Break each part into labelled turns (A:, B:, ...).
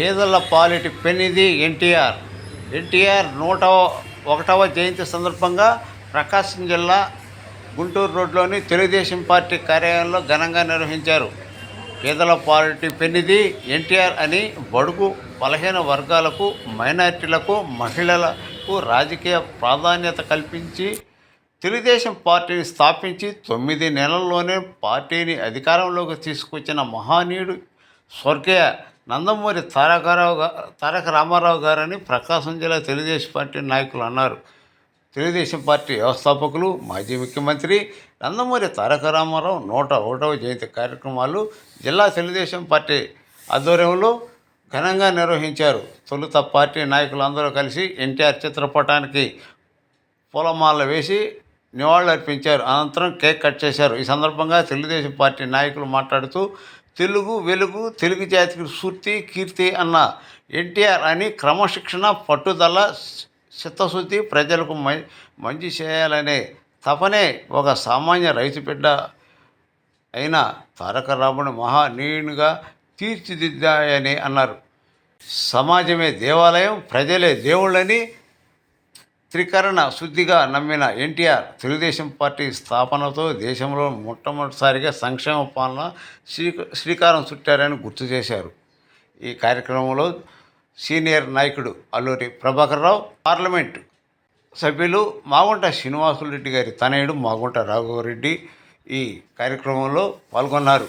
A: పేదల పాలిటి పెనిది ఎన్టీఆర్. ఎన్టీఆర్ నూట ఒకటవ జయంతి సందర్భంగా ప్రకాశం జిల్లా గుంటూరు రోడ్లోని తెలుగుదేశం పార్టీ కార్యాలయంలో ఘనంగా నిర్వహించారు. పేదల పాలిటి పెనిది ఎన్టీఆర్ అని బడుగు బలహీన వర్గాలకు మైనారిటీలకు మహిళలకు రాజకీయ ప్రాధాన్యత కల్పించి తెలుగుదేశం పార్టీని స్థాపించి తొమ్మిది నెలల్లోనే పార్టీని అధికారంలోకి తీసుకొచ్చిన మహానీయుడు స్వర్గీయ నందమూరి తారకరావు తారక రామారావు గారని ప్రకాశం జిల్లా తెలుగుదేశం పార్టీ నాయకులు అన్నారు. తెలుగుదేశం పార్టీ వ్యవస్థాపకులు మాజీ ముఖ్యమంత్రి నందమూరి తారక రామారావు నూట ఒకటవ జయంతి కార్యక్రమాలు జిల్లా తెలుగుదేశం పార్టీ ఆధ్వర్యంలో ఘనంగా నిర్వహించారు. తొలుత పార్టీ నాయకులందరూ కలిసి ఎన్టీఆర్ చిత్రపటానికి పూలమాల వేసి నివాళులర్పించారు. అనంతరం కేక్ కట్ చేశారు. ఈ సందర్భంగా తెలుగుదేశం పార్టీ నాయకులు మాట్లాడుతూ తెలుగు వెలుగు తెలుగు జాతికి స్ఫూర్తి కీర్తి అన్న ఎన్టీఆర్ అని క్రమశిక్షణ పట్టుదల చిత్తశుద్ధి ప్రజలకు మంచి చేయాలనే తపనే ఒక సామాన్య రైతు బిడ్డ అయిన తారక రాముడు మహానీయునిగా తీర్చిదిద్దాయని అన్నారు. సమాజమే దేవాలయం ప్రజలే దేవుళ్ళని త్రికరణ శుద్ధిగా నమ్మిన ఎన్టీఆర్ తెలుగుదేశం పార్టీ స్థాపనతో దేశంలో మొట్టమొదటిసారిగా సంక్షేమ పాలన శ్రీ శ్రీకారం చుట్టారని గుర్తు చేశారు. ఈ కార్యక్రమంలో సీనియర్ నాయకుడు అల్లూరి ప్రభాకర్ రావు పార్లమెంట్ సభ్యులు మాగుంట శ్రీనివాసులరెడ్డి గారి తనయుడు మాగుంట రాఘవరెడ్డి ఈ కార్యక్రమంలో పాల్గొన్నారు.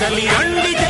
B: కదలి రండి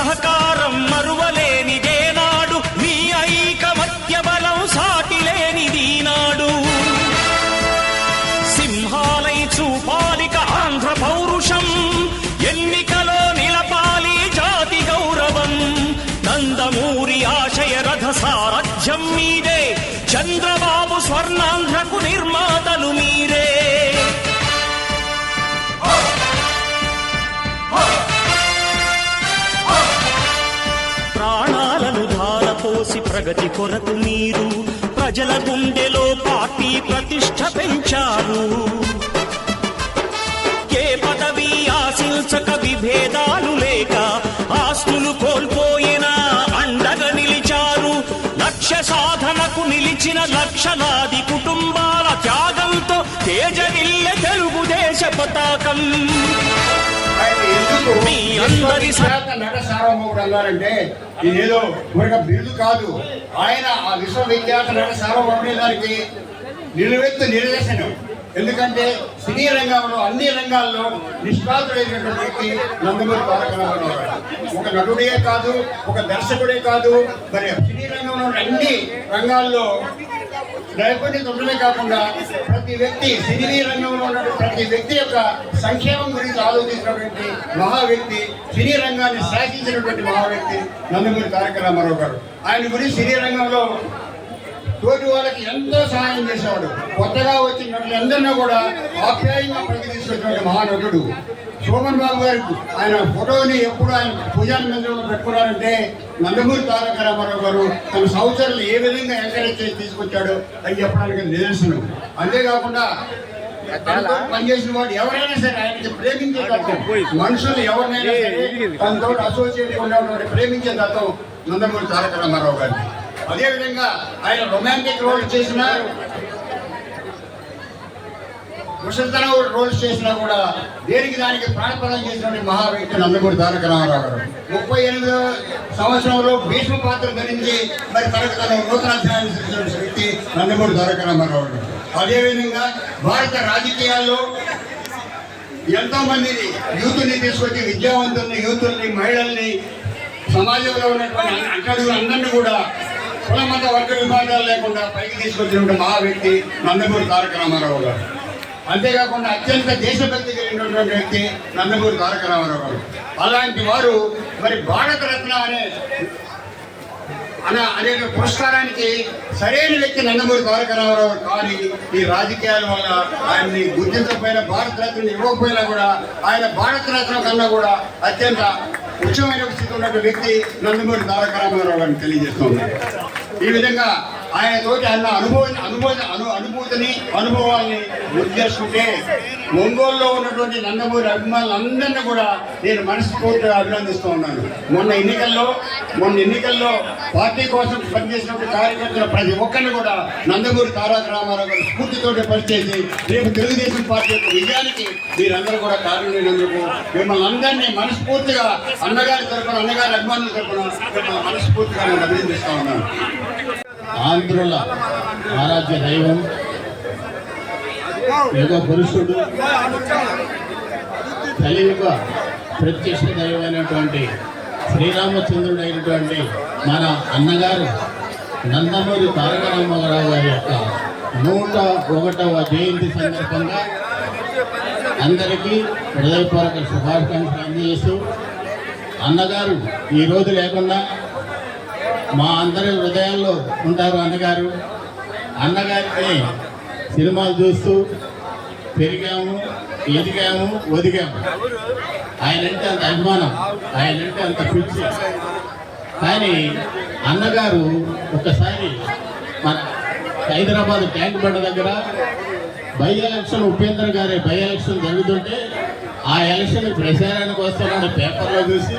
B: సహకారం మరువ ప్రగతి కొరకు మీరు ప్రజల గుండెలో పార్టీ ప్రతిష్ట పెంచారు. ఏ పదవి ఆశించక విభేదాలు లేక ఆస్తులు కోల్పోయి లక్ష్య సాధనకు నిలిచిన లక్షలాది కుటుంబాల త్యాగంతో తేజవిల్ల తెలుగుదేశ పతాకం. మీ అందరి
C: నట సార్వభౌముడు అన్నారంటే ఇదేదో ఒక బిరుదు కాదు. ఆయన ఆ విశ్వవిఖ్యాత నట సార్వభౌముడే దానికి నిలువెత్తు నిదర్శనం. ఎందుకంటే సినీ రంగంలో అన్ని రంగాల్లో నిష్ణాతుడైనటువంటి వ్యక్తి నందమూరి తారక రామారావు ఒక నటుడే కాదు ఒక దర్శకుడే కాదు మరి సినీ రంగంలో అన్ని రంగాల్లో నైపుణ్యత ఉండడమే కాకుండా ప్రతి వ్యక్తి సినీ రంగంలో ఉన్న ప్రతి వ్యక్తి యొక్క సంక్షేమం గురించి ఆలోచించినటువంటి మహా వ్యక్తి సినీ రంగాన్ని శాసించినటువంటి మహా వ్యక్తి నందమూరి తారక రామారావు గారు. ఆయన గురించి సినీ రంగంలో తోటి వాళ్ళకి ఎంతో సహాయం చేసేవాడు. కొత్తగా వచ్చిన ఎందరినో కూడా ఆప్యాయంగా పైకి తీసుకొచ్చినటువంటి మహానటుడు. సోమన్ బాబు గారికి ఆయన ఫోటోని ఎప్పుడు ఆయన పూజా మందిరంలో పెట్టుకున్నారంటే నందమూరి తారక రామారావు గారు తన సంవత్సరాలు ఏ విధంగా ఎంకరేజ్ చేసి తీసుకొచ్చాడు అని చెప్పడానికి నిదర్శనం. అంతేకాకుండా పనిచేసిన వాడు ఎవరైనా సరే ఆయనకి ప్రేమించే తత్వం మనుషులు ఎవరినైనా సరే తనతో అసోసియేట్ ఉన్నటువంటి ప్రేమించే తత్వం నందమూరి తారక రామారావు గారికి అదేవిధంగా ఆయన రొమాంటిక్ రోల్ చేసిన ముసలితనం రోల్స్ చేసినా కూడా దేనికి దానికి ప్రాణపదం చేసినటువంటి మహావ్యక్తి నందమూరి తారక రామారావు గారు. ముప్పై ఎనిమిదో సంవత్సరంలో భీష్మ పాత్ర ధరించి మరి తనకు తన నూతన సృష్టించిన వ్యక్తి నందమూరి తారక రామారావు గారు. అదేవిధంగా భారత రాజకీయాల్లో ఎంతో మందిని యూత్ని తీసుకొచ్చి విద్యావంతుల్ని యూతుల్ని మహిళల్ని సమాజంలో ఉన్నటువంటి అంకడులు అందరినీ కూడా కులమత వర్గ విభాగాలు లేకుండా పైకి తీసుకొచ్చినటువంటి మహా వ్యక్తి నందమూరి తారక రామారావు గారు. అంతేకాకుండా అత్యంత దేశభక్తి కలిగినటువంటి వ్యక్తి నందమూరి తారక రామారావు గారు. అలాంటి వారు మరి భారతరత్న అనే అన అనే పురస్కారానికి సరైన వ్యక్తి నందమూరి తారక రామారావు కానీ ఈ రాజకీయాల వల్ల ఆయన్ని గుర్తించకపోయినా భారత రత్నం ఇవ్వకపోయినా కూడా ఆయన భారత రత్న కన్నా కూడా అత్యంత ఉచ్చమైన స్థితి ఉన్నటువంటి వ్యక్తి నందమూరి తారక రామారావు అని తెలియజేస్తున్నారు ఈ విధంగా ఆయన తోటి అన్న అనుభవ అనుభవ అను అనుభూతిని అనుభవాల్ని గుర్తు చేసుకుంటే ఒంగోలులో ఉన్నటువంటి నందమూరి అభిమానులందరినీ కూడా నేను మనస్ఫూర్తిగా అభినందిస్తూ ఉన్నాను. మొన్న ఎన్నికల్లో మొన్న ఎన్నికల్లో పార్టీ కోసం పనిచేసినటువంటి కార్యకర్తలు ప్రతి ఒక్కరిని కూడా నందమూరి తారక రామారావు గారు స్ఫూర్తితోటి పనిచేసి రేపు తెలుగుదేశం పార్టీ యొక్క విజయానికి మీరందరూ కూడా కారణమైనందుకు మిమ్మల్ని అందరినీ మనస్ఫూర్తిగా అన్నగారి తరఫున అన్నగారి అభిమానుల తరఫున మిమ్మల్ని మనస్ఫూర్తిగా నేను అభినందిస్తా ఉన్నాను.
D: ఆంధ్రుల ఆరాధ్య దైవం యుగ పురుషుడు కలియుగ ప్రత్యక్ష దైవమైనటువంటి శ్రీరామచంద్రుడు అయినటువంటి మన అన్నగారు నందమూరి తారక రామారావు గారి యొక్క నూట ఒకటవ జయంతి సందర్భంగా అందరికీ హృదయపూర్వక శుభాకాంక్షలు అందజేస్తూ అన్నగారు ఈ రోజు లేకుండా మా అందరి హృదయాల్లో ఉంటారు అన్నగారు. అన్నగారిని సినిమాలు చూస్తూ పెరిగాము ఎదిగాము ఒదిగాము. ఆయన అంటే అంత అభిమానం ఆయన అంటే అంత పిచ్చి. కానీ అన్నగారు ఒకసారి మన హైదరాబాద్ ట్యాంక్ బండ దగ్గర బై ఎలక్షన్ ఉపేంద్ర గారి బై ఎలక్షన్ జరుగుతుంటే ఆ ఎలక్షన్ ప్రచారానికి వస్తున్నాడు పేపర్లో చూసి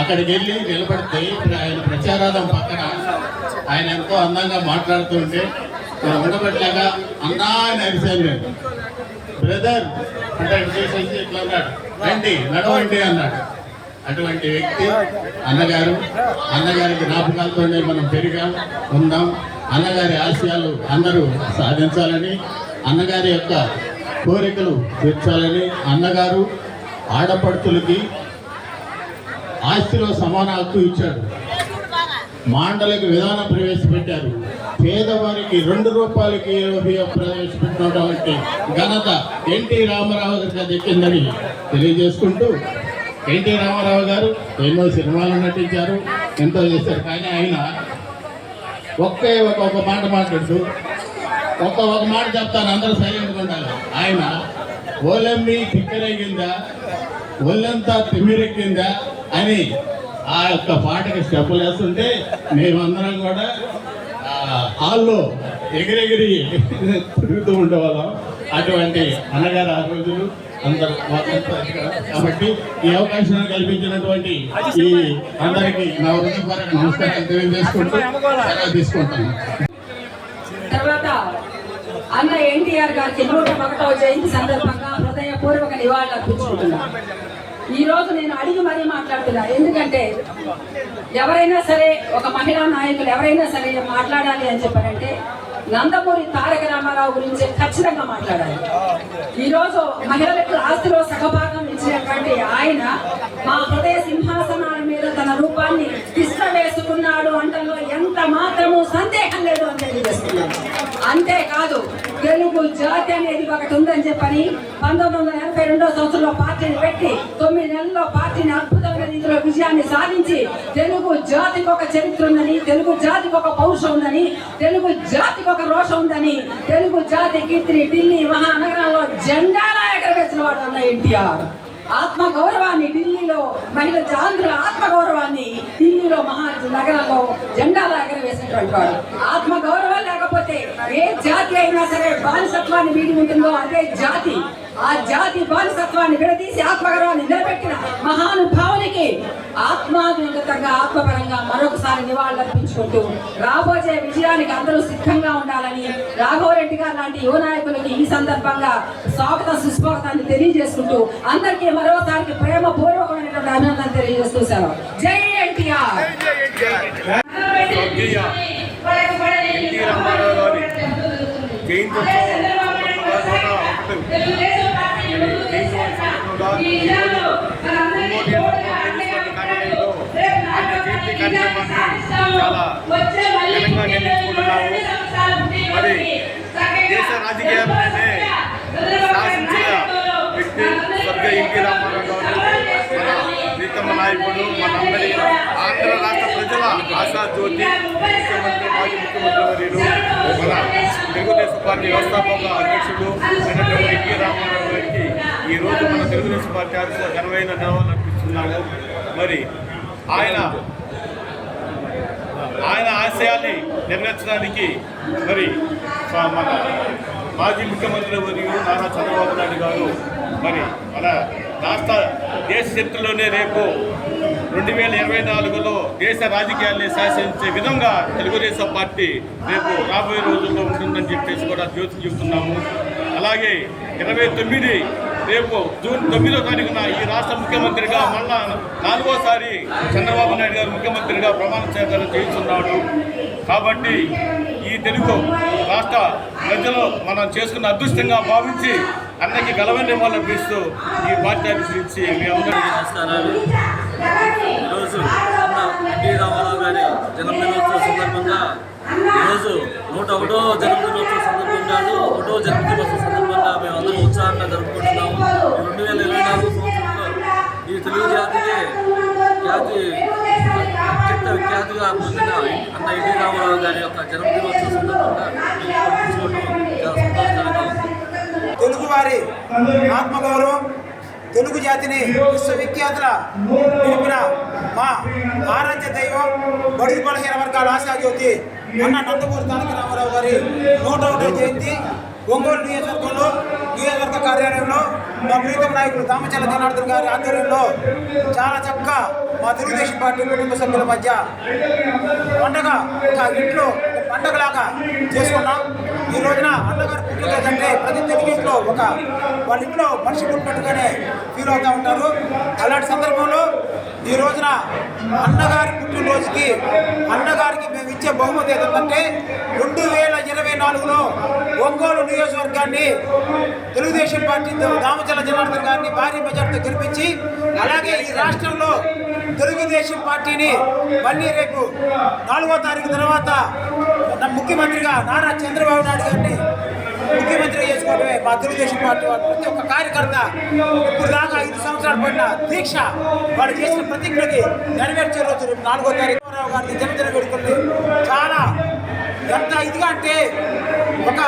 D: అక్కడికి వెళ్ళి నిలబడితే ఆయన ప్రచారాధం పక్కన ఆయన ఎంతో అందంగా మాట్లాడుతుంటే నేను ఉండబట్టలేక అన్నా అని అరిశాను నేను. బ్రదర్ అంటే చేసేసి ఇట్లా అన్నాడు. రండి నడవండి అన్నాడు. అటువంటి వ్యక్తి అన్నగారు అన్నగారి జ్ఞాపకాలతోనే మనం పెరిగాం ఉన్నాం అన్నగారి ఆశయాలు అందరూ సాధించాలని అన్నగారి యొక్క కోరికలు తీర్చాలని అన్నగారు ఆడపడుతులకి ఆస్తిలో సమాన హక్కు ఇచ్చాడు. మాండలిక విధానం ప్రవేశపెట్టారు. పేదవారికి రెండు రూపాయలకి బియ్యం ప్రవేశపెట్టినటువంటి ఘనత ఎన్టీ రామారావు గారికి దక్కిందని తెలియజేసుకుంటూ ఎన్టీ రామారావు గారు ఎన్నో సినిమాలు నటించారు ఎంతో చేశారు. కానీ ఆయన ఒకే ఒక ఒక మాట మాట్లాడుతూ ఒక్క ఒక మాట చెప్తాను అందరూ సైలెంట్గా ఉండాలి. ఆయన ఓలమ్మి తిక్కరేగిందా? ఒళ్ళంతా తిమ్మిరెక్కిందా? అని ఆ యొక్క పాటకి స్టెప్పులు వేస్తుంటే మేమందరం కూడా హాల్లో ఎగిరెగిరి తిరుగుతూ ఉండేవాళ్ళం. అటువంటి అన్నగారు ఆ రోజులు అందరూ కాబట్టి ఈ అవకాశాన్ని కల్పించినటువంటి ఈ అందరికి నా హృదయపూర్వక నమస్కారాలు తెలియజేసుకుంటూ తీసుకుంటాను
E: తర్వాత అన్న ఎన్టీఆర్ గారికి నూట ఒకటవ జయంతి సందర్భంగా హృదయపూర్వక నివాళులు అర్పించుకుంటున్నాను ఈ రోజు నేను అడిగి మరీ మాట్లాడుతున్నా. ఎందుకంటే ఎవరైనా సరే ఒక మహిళా నాయకులు ఎవరైనా సరే మాట్లాడాలి అని చెప్పారంటే నందమూరి తారక రామారావు గురించి ఖచ్చితంగా మాట్లాడాలి. ఈరోజు మహిళలకు ఆస్తిలో సగభాగం ఇచ్చినటువంటి ఆయన మా హృదయ సింహాసనాల మీద తన రూపాన్ని తిష్ట వేసుకున్నాడు అంటలో ఎంత మాత్రము సందేహం లేదు అని తెలియజేస్తున్నాను అంతేకాదు తెలుగు జాతి అనేది ఒకటి ఉందని చెప్పని పంతొమ్మిది వందల ఎనభై రెండో సంవత్సరంలో పార్టీని పెట్టి తొమ్మిది నెలల్లో పార్టీని అద్భుతమైన రీతిలో విజయాన్ని సాధించి తెలుగు జాతికి ఒక చరిత్ర ఉందని తెలుగు జాతికి ఒక పౌరుషం ఉందని తెలుగు జాతికి ఒక రోషం ఉందని తెలుగు జాతి కీర్తిని ఢిల్లీ మహానగరంలో జెండాలా ఎగరవేసిన వాడు అన్న ఎన్టీఆర్. ఆత్మ గౌరవాన్ని ఢిల్లీలో మహిళ ఆంధ్రుల ఆత్మ గౌరవాన్ని ఢిల్లీలో మహా నగరంలో జెండాలా ఎగరవేసినటువంటి వాడు. ఆత్మ గౌరవం లేకపోతే ఏ జాతి అయినా సరే బానిసత్వాన్ని వీడి ఉంటుందో అదే జాతి. ఆ జాతి బానిసత్వాన్ని విడదీసి ఆత్మగర్వాన్ని నిలబెట్టిన మహానుభావునికి ఆత్మాభిగతంగా ఆత్మపరంగా మరొకసారి నివాళులర్పించుకుంటూ రాబోయే విజయానికి అందరూ సిద్ధంగా ఉండాలని రాఘవరెడ్డి గారు లాంటి యువ నాయకులకి ఈ సందర్భంగా స్వాగత సుస్వాగతాన్ని తెలియజేసుకుంటూ అందరికీ మరోసారికి ప్రేమ పూర్వకమైనటువంటి అభినందన తెలియజేస్తూ సెలవు జై ఎన్టీఆర్
F: మరి దేశ రాజకీయాలనే శాసించిన వ్యక్తి స్వర్గ ఎన్టీ రామారావు గారు ఉత్తమ నాయకుడు మనందరి ఆంధ్ర రాష్ట్ర ప్రజల ఆశా జ్యోతి ముఖ్యమంత్రి మాజీ ముఖ్యమంత్రి వర్యులు మన తెలుగుదేశం పార్టీ వ్యవస్థాపక అధ్యక్షుడు అయినటువంటి ఎన్టీ రామారావు గారికి ఈ రోజు మన తెలుగుదేశం పార్టీ ఆఫీసులో ఘనమైన నివాళులు అర్పిస్తున్నాము. మరి ఆయన ఆయన ఆశయాన్ని నెరవేర్చడానికి మరి మన మాజీ ముఖ్యమంత్రి వర్యులు నారా చంద్రబాబు నాయుడు గారు మరి మన రాష్ట్ర దేశ చరిత్రలోనే రేపు రెండు వేల ఇరవై నాలుగులో దేశ రాజకీయాల్ని శాసించే విధంగా తెలుగుదేశం పార్టీ రేపు రాబోయే రోజుల్లో ఉంటుందని చెప్పేసి కూడా జ్యోతి చెబుతున్నాము. అలాగే ఇరవై తొమ్మిది రేపు జూన్ తొమ్మిదో తారీఖున ఈ రాష్ట్ర ముఖ్యమంత్రిగా మళ్ళా నాలుగోసారి చంద్రబాబు నాయుడు గారు ముఖ్యమంత్రిగా ప్రమాణ స్వీకారం చేయిస్తున్నాడు కాబట్టి ఈ తెలుగు రాష్ట్ర ప్రజలు మనం చేసుకున్న అదృష్టంగా భావించి అన్నకి గలవని వాళ్ళని పిలుస్తూ ఈ పార్టీ ఆఫీస్ నుంచి మీ అందరికీ
G: నమస్కారాలు. ఈరోజు అన్న ఎన్టీ రామారావు గారి జన్మదినోత్సవ సందర్భంగా ఈరోజు నూట ఒకటో జన్మదినోత్సవ సందర్భంగా ఒకటో జన్మదినోత్సవ సందర్భంగా మేమందరం ఉత్సాహంగా జరుపుకుంటున్నాము. రెండు వేల ఇరవై నాలుగు సంవత్సరంలో ఈ తెలుగు జాతికి ఖ్యాతి అత్యంత విఖ్యాతిగా పొందిన అన్న ఎన్టీ రామారావు గారి యొక్క జన్మదినోత్సవ సందర్భంగా
H: వారి ఆత్మగౌరవం తెలుగు జాతిని విశ్వవిఖ్యాతుల నిలిపిన మా ఆరాధ్య దైవం బడుగు బలహీన వర్గాల ఆశాజ్యోతి అన్న నందమూరి తారక రామారావు గారి నూట ఒకటో జయంతి ఒంగోలు నియోజకవర్గంలో నియోజకవర్గ కార్యాలయంలో మా ప్రీతం నాయకులు దామచల్ల జనార్దన్ గారి ఆధ్వర్యంలో చాలా చక్కగా మా తెలుగుదేశం పార్టీ కుటుంబ సభ్యుల మధ్య పండగ ఒక ఇంట్లో పండగలాగా చేసుకున్నాం. ఈ రోజున అన్నగారు పుట్టినరోజు ప్రతి తెలుగు ఇంట్లో ఒక వాళ్ళ ఇంట్లో మనిషి పుట్టినట్టుగానే ఫీల్ అవుతూ ఉంటారు. అలాంటి సందర్భంలో ఈ రోజున అన్నగారి పుట్టినరోజుకి అన్నగారికి మేము ఇచ్చే బహుమతి ఏంటంటే రెండు వేల ఇరవై నాలుగులో ఒంగోలు నియోజకవర్గాన్ని తెలుగుదేశం పార్టీ దామచల జనార్దన్ గారిని భారీ మెజార్టీతో గెలిపించి అలాగే ఈ రాష్ట్రంలో తెలుగుదేశం పార్టీని మళ్ళీ రేపు నాలుగో తారీఖు తర్వాత ముఖ్యమంత్రిగా నారా చంద్రబాబు నాయుడు గారిని ముఖ్యమంత్రి చేసుకోవడమే మా తెలుగుదేశం పార్టీ వాళ్ళు ప్రతి ఒక్క కార్యకర్త ఇప్పుడు దాకా ఐదు సంవత్సరాలు పడిన దీక్ష వాళ్ళు చేసిన ప్రతిజ్ఞకి నెరవేర్చే రోజు రేపు నాలుగో తారీఖు. రావు గారిని జన్మదిన వేడుకల్ని చాలా ఎంత ఇదిగా అంటే ఒక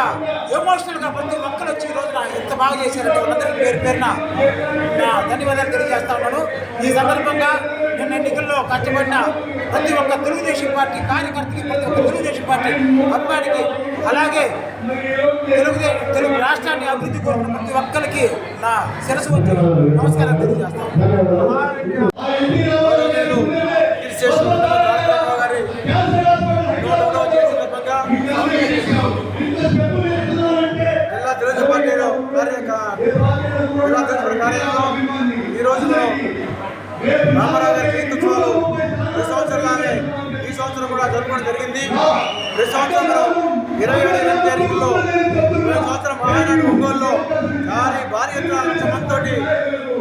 H: ఎమోషనల్గా ప్రతి ఒక్కరు వచ్చి ఈ రోజున ఎంత బాగా చేశారంటే వాళ్ళందరికీ పేరు పేరున నా ధన్యవాదాలు తెలియజేస్తా ఉన్నాను. ఈ సందర్భంగా నిన్న ఎన్నికల్లో కష్టపడిన ప్రతి ఒక్క తెలుగుదేశం పార్టీ కార్యకర్తకి ప్రతి ఒక్క తెలుగుదేశం పార్టీ అభిమానికి అలాగే తెలుగుదేశం తెలుగు రాష్ట్రాన్ని అభివృద్ధి కోరుకున్న ప్రతి ఒక్కరికి నా శిరస్సు వచ్చి నమస్కారం తెలియజేస్తాను
I: జరుపుకోవడం జరిగింది. ప్రతి సంవత్సరం ఇరవై ఏడు ఎనిమిది తారీఖులో ఈ సంవత్సరం మహానాడు ఒంగోలులో భారీ భారీ ఎత్తున లక్ష మందితోటి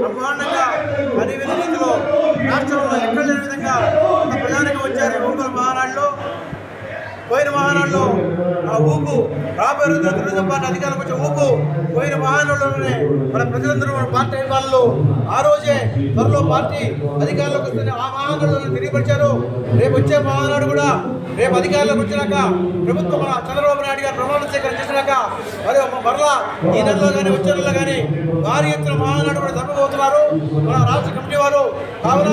I: బ్రహ్మాండంగా అనివిధి రీతిలో రాష్ట్రంలో ఎక్కడ లేని విధంగా ప్రధానంగా వచ్చారు ఒంగోలు మహానాడులో. పోయిన మహానాడులో ఆ ఊపు రాబోయే రోజుల్లో తెలుగుదేశం పార్టీ అధికారంలోకి వచ్చే ఊపు పోయిన మహానాడులోనే మన ప్రజలందరూ మన పార్టీ వాళ్ళు ఆ రోజే త్వరలో పార్టీ అధికారులకు వస్తుంది ఆ మహానాడులో తెలియపరిచారు. రేపు వచ్చే మహానాడు కూడా రేపు అధికారులకు వచ్చినాక ప్రభుత్వం మన చంద్రబాబు నాయుడు గారు ప్రమాణ స్వీకారం చేసినాక మరి మరలా ఈ నెలలో కానీ వచ్చే నెలలో కానీ భారీ ఎత్తున మహానాడు కూడా జరపబోతున్నారు. మన రాష్ట్ర కమిటీ వారు కావున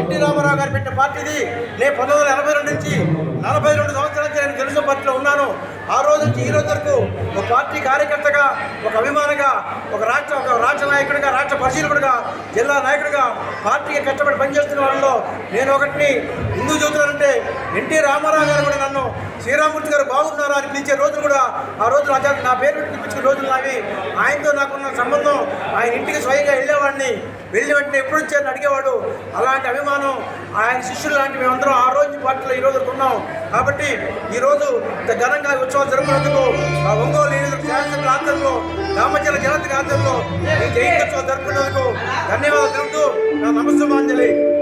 I: ఎన్టీ రామారావు గారు పెట్టిన పార్టీది నేను పంతొమ్మిది వందల ఎనభై రెండు నుంచి నలభై రెండు సంవత్సరాల నుంచి నేను తెలుగుదేశం పార్టీలో ఉన్నాను. ఆ రోజు నుంచి ఈ రోజు వరకు ఒక పార్టీ కార్యకర్తగా ఒక అభిమానిగా ఒక రాష్ట్ర ఒక రాష్ట్ర నాయకుడిగా రాష్ట్ర పరిశీలకుడిగా జిల్లా నాయకుడిగా పార్టీకి కష్టపడి పనిచేస్తున్న వాళ్ళలో నేను ఒకటిని ఎందుకు చూస్తున్నానంటే ఎన్టీ రామారావు గారు కూడా నన్ను శ్రీరామూర్తి గారు బాగున్నారా అని పిలిచే రోజులు కూడా ఆ రోజు నా నా పేరు పిలిపించిన రోజులు నావి. ఆయనతో నాకున్న సంబంధం ఆయన ఇంటికి స్వయంగా వెళ్ళేవాడిని. వెళ్ళి వెంటనే ఎప్పుడు వచ్చారని అడిగేవాడు. అలాంటి అభిమానం ఆయన శిష్యులు లాంటి మేమందరం ఆ రోజు పార్టీలో ఈ రోజు ఉన్నాం. కాబట్టి ఈరోజు ఇంత ఘనంగా ఉత్సవాలు జరుపుకున్నందుకు ఆ ఒంగోలు శాసనసభ ఆధ్వర్యంలో రామచంద్ర జయంతి ఆధ్వర్యంలో ఈ జయంతి ఉత్సవాలు జరుపుకున్నందుకు ధన్యవాదాలు తెలుపుతూ నా నమస్తమాంజలి